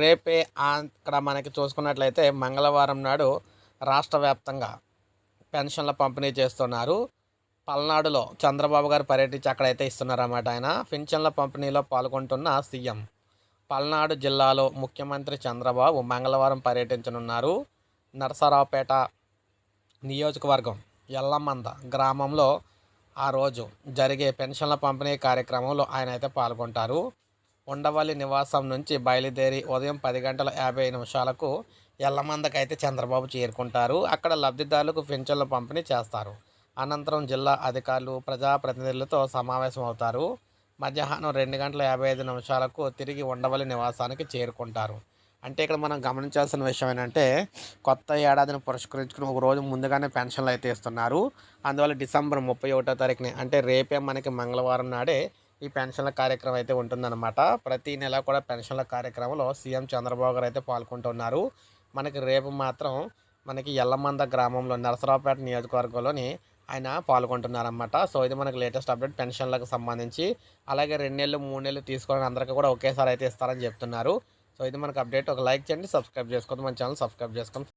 రేపే అక్కడ మనకి చూసుకున్నట్లయితే మంగళవారం నాడు రాష్ట్ర వ్యాప్తంగా పెన్షన్ల పంపిణీ చేస్తున్నారు. పల్నాడులో చంద్రబాబు గారు పర్యటించి అక్కడైతే ఇస్తున్నారన్నమాట ఆయన. పెన్షన్ల పంపిణీలో పాల్గొంటున్న సీఎం. పల్నాడు జిల్లాలో ముఖ్యమంత్రి చంద్రబాబు మంగళవారం పర్యటించనున్నారు. నరసరావుపేట నియోజకవర్గం ఎల్లమంద గ్రామంలో ఆ రోజు జరిగే పెన్షన్ల పంపిణీ కార్యక్రమంలో ఆయన అయితే పాల్గొంటారు. ఉండవల్లి నివాసం నుంచి బయలుదేరి ఉదయం పది గంటల యాభై నిమిషాలకు ఎల్లమందకైతే చంద్రబాబు చేరుకుంటారు. అక్కడ లబ్ధిదారులకు పెన్షన్ల పంపిణీ చేస్తారు. అనంతరం జిల్లా అధికారులు ప్రజాప్రతినిధులతో సమావేశం అవుతారు మధ్యాహ్నం రెండు గంటల యాభై ఐదు నిమిషాలకు తిరిగి ఉండవల్లి నివాసానికి చేరుకుంటారు. అంటే ఇక్కడ మనం గమనించాల్సిన విషయం ఏంటంటే కొత్త ఏడాదిని పురస్కరించుకుని ఒక రోజు ముందుగానే పెన్షన్లు అయితే ఇస్తున్నారు. అందువల్ల డిసెంబర్ ముప్పై ఒకటో తారీఖుని అంటే రేపే మనకి మంగళవారం నాడే ఈ పెన్షన్ల కార్యక్రమం అయితే ఉంటుందన్నమాట. ప్రతి నెల కూడా పెన్షన్ల కార్యక్రమంలో సీఎం చంద్రబాబు గారు అయితే పాల్గొంటున్నారు. మనకి రేపు మాత్రం మనకి ఎల్లమంద గ్రామంలో నరసరావుపేట నియోజకవర్గంలోని ఆయన పాల్గొంటున్నారన్నమాట. సో ఇది మనకి లేటెస్ట్ అప్డేట్ పెన్షన్లకు సంబంధించి. అలాగే రెండు నెలలు మూడు నెలలు తీసుకోవడానికి అందరికీ కూడా ఒకేసారి అయితే ఇస్తారని చెప్తున్నారు. సో ఇది మనకు అప్డేట్. ఒక లైక్ చేయండి సబ్స్క్రైబ్ చేసుకోండి మన ఛానల్ సబ్స్క్రైబ్ చేసుకోండి.